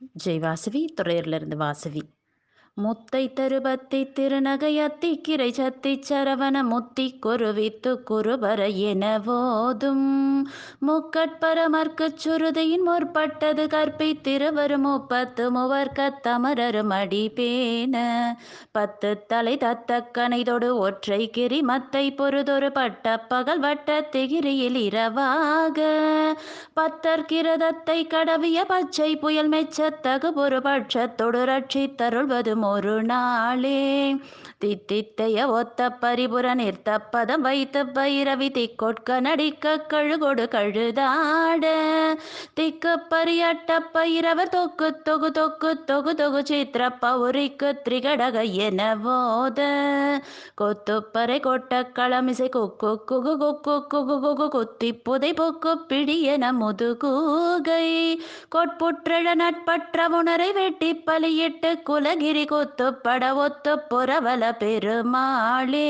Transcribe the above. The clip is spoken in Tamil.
ஜெய் வாசவி துறையூர்லேருந்து வாசவி. முத்தை தருபத்தி திருநகையத்தி கிரை சத்தி சரவண முத்தி குருவித்து குருபர எனவோதும். போதும் முக்கட்பரமர்க்குச் சுருதியின் முற்பட்டது கற்பி திருவரு முப்பத்து முவர்க்க தமரரு மடிபேன. பத்து தலை தத்த கனைதொடு ஒற்றை கிரி மத்தை பொருதொரு பட்ட பகல் வட்ட திகிரியில் இரவாக. பத்தற்கிரதத்தை கடவிய பச்சை புயல் மெச்சத்தகு ஒரு பட்சத்தொடு ரட்சி தருள்வது ஒரு நாளே தித்தித்தைய ஒத்த பரிபுர நிறுத்த பதம் வைத்து பைரவி திக்கொட்க நடிக்க கழுகொடு கழுதாட. திக்கு பரியட்ட பைரவர் தொக்கு தொகு தொக்கு தொகு தொகு சித்திர பௌரிக்கு திரிகடக என போத கொத்துப்பறை கொட்ட களமிசை கொக்கு குகு கொக்கு குகு குகு குத்தி புதை பொக்கு பிடி என முதுகூகை. கொட்புற்றழ நட்பற்ற உணரை வெட்டி பலியிட்டு குலகிரி கொத்துப்பட ஒத்து புறவல பெருமாளே.